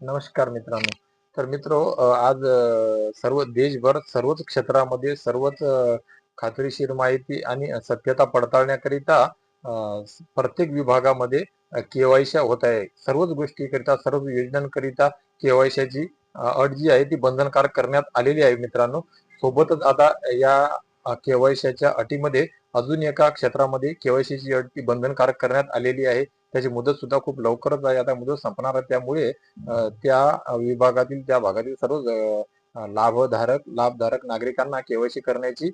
नमस्कार मित्रांनो. तर मित्र आज सर्व देशभर सर्वच क्षेत्रामध्ये सर्वच खात्रीशीर माहिती आणि सत्यता पडताळण्याकरिता प्रत्येक विभागामध्ये केवायसी होत आहे. सर्वच गोष्टीकरिता सर्व योजनांकरिता केवायसीची अट जी आहे ती बंधनकारक करण्यात आलेली आहे मित्रांनो. सोबतच आता या केवायसीच्या अटीमध्ये अजून एका क्षेत्रामध्ये केवायसीची अट ती बंधनकारक करण्यात आलेली आहे. त्याची मुदत सुद्धा खूप लवकरच आहे. आता मुदत संपणार आहे. त्यामुळे त्या विभागातील त्या भागातील सर्व लाभधारक लाभधारक नागरिकांना केवायसी करण्याची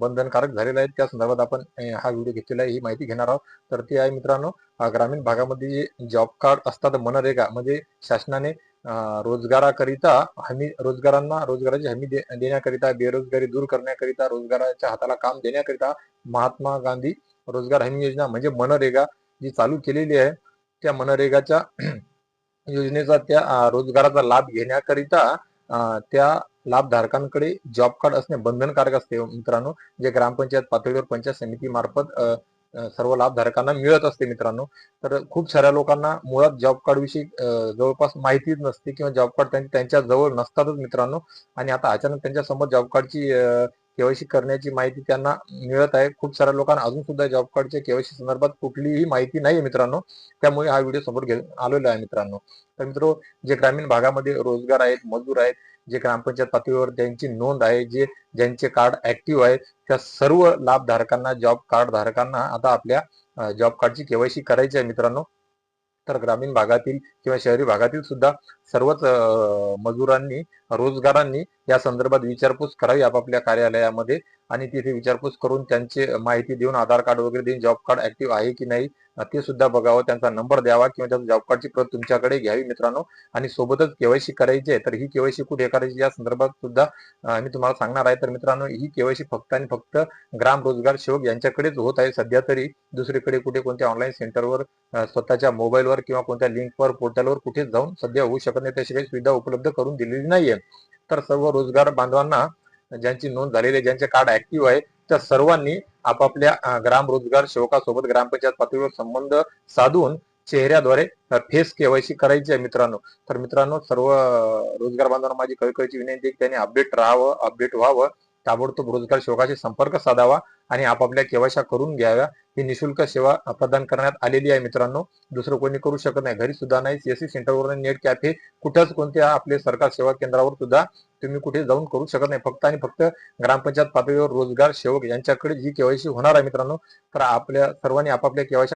बंधनकारक झालेलं आहे. त्या संदर्भात आपण हा व्हिडिओ घेतलेला आहे. ही माहिती घेणार आहोत. तर ती आहे मित्रांनो ग्रामीण भागामध्ये जे जॉब कार्ड असतात मनरेगा म्हणजे शासनाने रोजगाराकरिता हमी रोजगारांना रोजगाराची हमी दे- देण्याकरिता बेरोजगारी दूर करण्याकरिता रोजगाराच्या हाताला काम देण्याकरिता महात्मा गांधी रोजगार हमी योजना म्हणजे मनरेगा जी चालू केलेली आहे त्या मनरेगाच्या योजनेचा त्या रोजगाराचा लाभ घेण्याकरिता त्या लाभधारकांकडे जॉब कार्ड असणे बंधनकारक असते. मित्रांनो जे ग्रामपंचायत पातळीवर पंचायत समिती मार्फत सर्व लाभधारकांना मिळत असते मित्रांनो. तर खूप साऱ्या लोकांना मुळात जॉब कार्ड विषयी जवळपास माहितीच नसते किंवा जॉब कार्ड त्यांच्या जवळ नसतातच मित्रांनो. आणि आता अचानक त्यांच्यासमोर जॉब कार्डची केवायसी करण्याची माहिती त्यांना मिळत आहे. खूप साऱ्या लोकांना अजून सुद्धा जॉब कार्डच्या केवायसी संदर्भात कुठलीही माहिती नाही मित्रांनो. त्यामुळे हा व्हिडिओ समोर घे आलेला आहे मित्रांनो. तर मित्र जे ग्रामीण भागामध्ये रोजगार आहेत मजूर आहेत जे ग्रामपंचायत पातळीवर ज्यांची नोंद आहे जे ज्यांचे कार्ड ऍक्टिव्ह आहे त्या सर्व लाभधारकांना जॉब कार्ड धारकांना आता आपल्या जॉब कार्डची केवायसी करायची आहे मित्रांनो. तर ग्रामीण भागातील किंवा शहरी भागातील सुद्धा सर्वच मजुरांनी रोजगारांनी या संदर्भात विचारपूस करावी आपापल्या कार्यालयामध्ये. आणि तिथे विचारपूस करून त्यांची माहिती देऊन आधार कार्ड वगैरे देऊन जॉब कार्ड ऍक्टिव्ह आहे की नाही ते सुद्धा बघावं त्यांचा नंबर द्यावा किंवा त्याचा जॉब कार्डची प्रत तुमच्याकडे घ्यावी मित्रांनो. आणि सोबतच केवायसी करायची आहे तर ही केवायसी कुठे करायची या संदर्भात सुद्धा मी तुम्हाला सांगणार आहे. तर मित्रांनो ही केवायसी फक्त आणि फक्त ग्राम रोजगार सेवक यांच्याकडेच होत आहे. सध्या तरी दुसरीकडे कुठे कोणत्या ऑनलाईन सेंटरवर स्वतःच्या मोबाईलवर किंवा कोणत्या लिंकवर पोर्टलवर कुठे जाऊन सध्या होऊ शकत नाही. तशी काही सुविधा उपलब्ध करून दिलेली नाहीये. तर सर्व रोजगार बांधवांना ज्यांची नोंद झालेली आहे ज्यांचे कार्ड ऍक्टिव्ह आहे त्या सर्वांनी आपापल्या ग्राम रोजगार सेवकासोबत ग्रामपंचायत पातळीवर संबंध साधून चेहऱ्याद्वारे फेस केवायसी करायची आहे मित्रांनो. तर मित्रांनो सर्व रोजगार बांधवांना माझी कळकळीची विनंती आहे की त्यांनी अपडेट राहावं अपडेट व्हावं. ताबडतोब रोजगार सेवकाशी संपर्क साधावा आणि आपापल्या केवायशा करून घ्याव्या. ही निशुल्क सेवा प्रदान करण्यात आलेली आहे मित्रांनो. दुसरं कोणी करू शकत नाही. घरी सुद्धा नाही. सीएससी सेंटरवर नेट कॅफे कुठंच कोणत्या आपले सरकार सेवा केंद्रावर सुद्धा तुम्ही कुठे जाऊन करू शकत नाही. फक्त आणि फक्त ग्रामपंचायत पातळीवर रोजगार सेवक यांच्याकडे जी केवायसी होणार आहे मित्रांनो. तर आपल्या सर्वांनी आपापल्या केवायसी